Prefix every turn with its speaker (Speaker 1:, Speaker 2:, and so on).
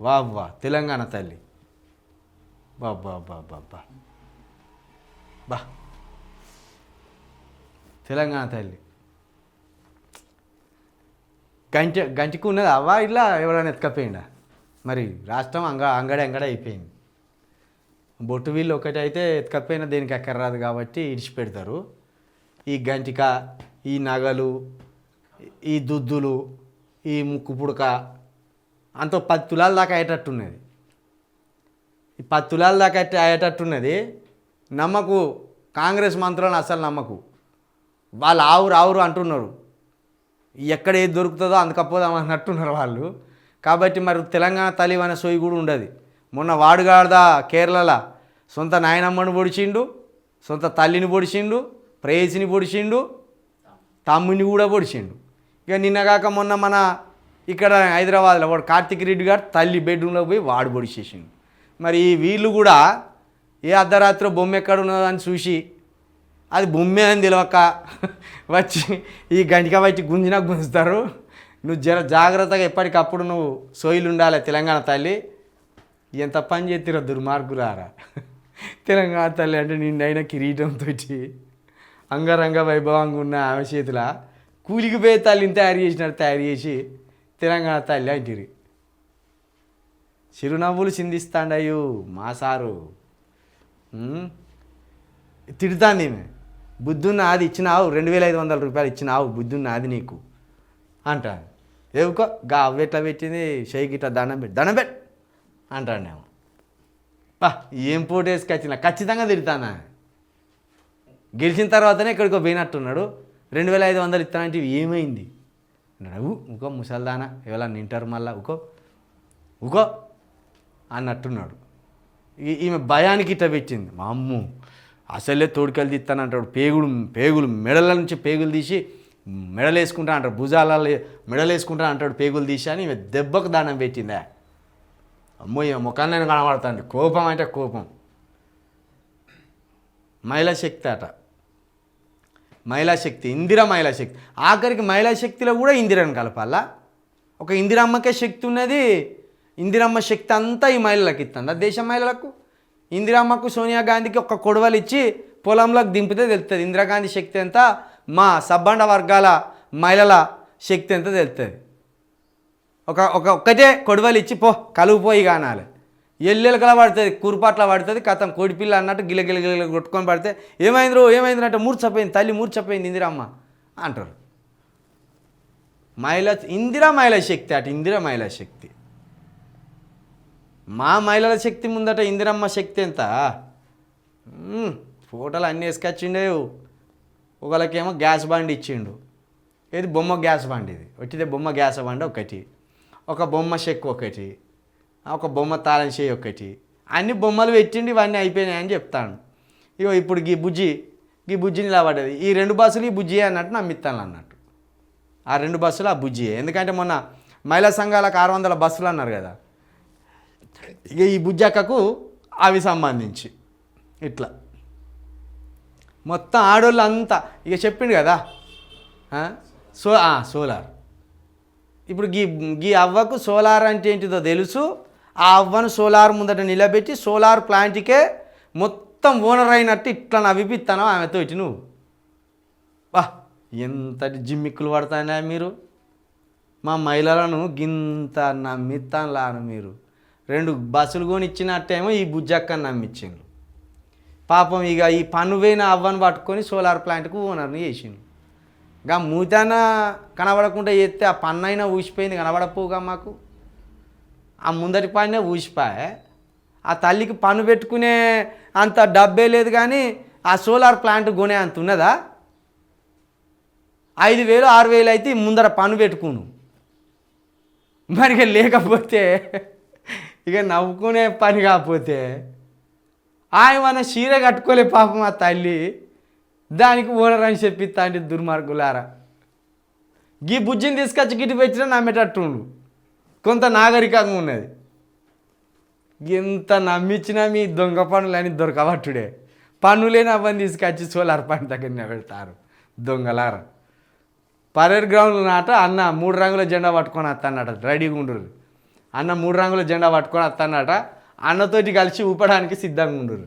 Speaker 1: వా వా తెలంగాణ తల్లి. బా బా బా బా బా. బా. తెలంగాణ తల్లి. గంట గంటకు ఉన్నది? అవ్వా ఇట్లా ఎవరైనా ఎత్తుకపోయిండా? మరి రాష్ట్రం అంగ అంగడి అంగడి అయిపోయింది. బొట్టు వీళ్ళు ఒకటి అయితే ఎత్తుకపోయినా దేనికి ఎక్కర్రాదు కాబట్టి ఇడిచిపెడతారు. ఈ గంటిక ఈ నగలు ఈ దుద్దులు ఈ ముక్కు పుడక అంత పది తులాల దాకా అయ్యేటట్టున్నది. ఈ పది తులాల దాకా అయ్యేటట్టున్నది నమ్మకు కాంగ్రెస్ మంత్రులను అసలు నమ్మకు. వాళ్ళు ఆవురు ఆవురు అంటున్నారు. ఎక్కడ ఏది దొరుకుతుందో అందుకపోదాం అన్నట్టున్నారు వాళ్ళు. కాబట్టి మరి తెలంగాణ తల్లి అనే సోయి కూడా ఉండదు. మొన్న వాడుగాడదా కేరళలో సొంత నాయనమ్మని పొడిచిండు సొంత తల్లిని పొడిచిండు ప్రేయసిని పొడిచిండు తమ్ముని కూడా పొడిచిండు. ఇక నిన్నగాక మొన్న మన ఇక్కడ హైదరాబాద్లో వాడు కార్తిక్ రెడ్డి గారు తల్లి బెడ్రూమ్లోకి పోయి వాడు పొడిచేసిండు మరి ఈ వీళ్ళు కూడా ఏ అర్ధరాత్రి బొమ్మ ఎక్కడ ఉన్నదని చూసి అది బొమ్మే అని తెలియక వచ్చి ఈ గంటిక వచ్చి గుంజినా గుంజుతారు. నువ్వు జర జాగ్రత్తగా ఎప్పటికప్పుడు నువ్వు సోయిలు ఉండాలి తెలంగాణ తల్లి. ఎంత పని చేతిరా దుర్మార్గులారా. తెలంగాణ తల్లి అంటే నిన్నైనా కిరీటంతో అంగరంగ వైభవంగా ఉన్న ఆమె చేతుల కూలికి పోయే తల్లిని తయారు చేసినారు తయారు చేసి తెలంగాణ తల్లి అంటిరి. చిరునవ్వులు చిందిస్తాండయ్యు మా సారు. ఉమ్. తిడుతాంది ఈమె. బుద్ధున్న ఆది ఇచ్చినావు రెండు వేల ఐదు వందల రూపాయలు ఇచ్చినావు బుద్ధున్న ఆది నీకు అంటాను ఏవుకో? గా అవ్వెట్లా పెట్టింది? షేక్ ఇట్లా దండం పెట్టి దండం పెట్ అంటాను నేను పా ఏం పోటేసుకు వచ్చిన ఖచ్చితంగా తిడతానా గెలిచిన తర్వాతనే ఇక్కడికో పోయినట్టున్నాడు. రెండు వేల ఐదు వందలు ఇస్తానంటే ఏమైంది? నవ్వు ఇంకో ఊకో ముసల్దానా ఎవరన్నా నింటారు మళ్ళా ఉకో? ఉకో? అన్నట్టున్నాడు. ఈ- ఈమె భయానికి ఇట్ట పెట్టింది. మా అమ్ము అసలే తోడుకెళ్ళి తీస్తానంటాడు పేగులు పేగులు మెడల నుంచి పేగులు తీసి మెడలు వేసుకుంటా అంటాడు. భుజాలలో మెడలు వేసుకుంటా అంటాడు పేగులు తీసి అని ఈమె దెబ్బకు దానం పెట్టిందే? అమ్మో ఈమె ముఖాన్ని నేను కనబడతాండి కోపం అంటే కోపం. మహిళా శక్తి అట. మహిళా శక్తి ఇందిరా మహిళా శక్తి ఆఖరికి మహిళా శక్తిలో కూడా ఇందిరను కలపాలా? ఒక ఇందిరమ్మకే శక్తి ఉన్నది. ఇందిరమ్మ శక్తి అంతా ఈ మహిళలకు ఇస్తుంది. దేశ మహిళలకు? ఇందిరమ్మకు సోనియా గాంధీకి ఒక కొడవలు ఇచ్చి పొలంలోకి దింపితే తెలుస్తుంది. ఇందిరాగాంధీ శక్తి ఎంత? మా సబ్బండ వర్గాల మహిళల శక్తి ఎంత తెలుస్తుంది? ఒక ఒక ఒక్కటే కొడవలు ఇచ్చి పో కలుగుపోయి కానాలి ఎల్లెలకలా పడుతుంది కూరుపాట్ల పడుతుంది కథం కోడిపిల్ల అన్నట్టు గిల గిల గిల కొట్టుకొని పడితే ఏమైందిరో ఏమైంది అంటే మూర్చపోయింది తల్లి మూర్చపోయింది ఇందిరమ్మ అంటారు. మహిళ ఇందిరా మహిళా శక్తి అటు ఇందిరా మహిళా శక్తి. మా మహిళల శక్తి ముందట ఇందిరమ్మ శక్తి ఎంత? ఫోటోలు అన్నీ వేసుకొచ్చిండే ఒకళ్ళకేమో గ్యాస్ బండి ఇచ్చిండు. ఇది బొమ్మ గ్యాస్ బండి ఇది. వచ్చితే బొమ్మ గ్యాస్ బండి ఒకటి. ఒక బొమ్మ చెక్ ఒకటి. ఒక బొమ్మ తాళం చేయి ఒకటి అన్ని బొమ్మలు పెట్టిండి ఇవన్నీ అయిపోయినాయి అని చెప్తాను ఇగో ఇప్పుడు గీ బుజ్జి గీ బుజ్జిని ఇలా పడ్డది ఈ రెండు బస్సులు ఈ బుజ్జి అన్నట్టు నమ్మిస్తాను అన్నట్టు. ఆ రెండు బస్సులు ఆ బుజ్జి ఎందుకంటే మొన్న మహిళా సంఘాలకు ఆరు వందల బస్సులు అన్నారు కదా. ఇక ఈ బుజ్జక్కకు అవి సంబంధించి. ఇట్లా. మొత్తం ఆడోళ్ళు అంతా ఇక చెప్పిండు కదా. So solar. ఇప్పుడు గీ గీ అవ్వకు సోలార్ అంటే ఏంటిదో తెలుసు. ఆ అవ్వను సోలార్ ముందట నిలబెట్టి సోలార్ ప్లాంట్కే మొత్తం ఓనర్ అయినట్టు ఇట్లా నవ్విపిస్తాను ఆమెతో ఇటు నువ్వు. వా ఎంతటి జిమ్మిక్కులు పడతానా మీరు? మా మహిళలను గింత నమ్మిస్తాను మీరు. రెండు బస్సులు కొని ఇచ్చినట్టేమో ఈ బుజ్జక్కని నమ్మించిండ్రు పాపం ఇక ఈ పన్ను పోయిన అవ్వను పట్టుకొని సోలార్ ప్లాంట్కు ఓనర్ని చేసిండు ఇంకా మూతన కనబడకుండా చేస్తే ఆ పన్నైనా ఊసిపోయింది కనబడపోగా మాకు. ఆ ముందరి పైన ఊసిపాయ. ఆ తల్లికి పను పెట్టుకునే అంత డబ్బే లేదు కానీ ఆ సోలార్ ప్లాంట్ కొనే అంత ఉన్నదా? ఐదు వేలు ఆరు వేలు అయితే ముందర పను పెట్టుకును. మరి లేకపోతే ఇక నవ్వుకునే పని కాకపోతే ఆయన మన చీర కట్టుకోలే పాపం ఆ తల్లి. దానికి ఓనర్ అని చెప్పిస్తా అంటే దుర్మార్గులారా. గీ బుజ్జిని తీసుకొచ్చి గిటి పెట్టినా నమ్మేటట్టుండు. కొంత నాగరికంగా ఉన్నది. ఎంత నమ్మించినా మీ దొంగ పనులని దొరకబట్టుడే పన్నులేని అవన్నీ తీసుకొచ్చి సోలార్ పాయింట్ దగ్గర పెడతారు దొంగలార. పరేడ్ గ్రౌండ్ నాట అన్న మూడు రంగుల జెండా పట్టుకొని వస్తానట రెడీగా ఉండరు అన్న మూడు రంగుల జెండా పట్టుకొని వస్తానట అన్నతోటి కలిసి ఊపడానికి సిద్ధంగా ఉండరు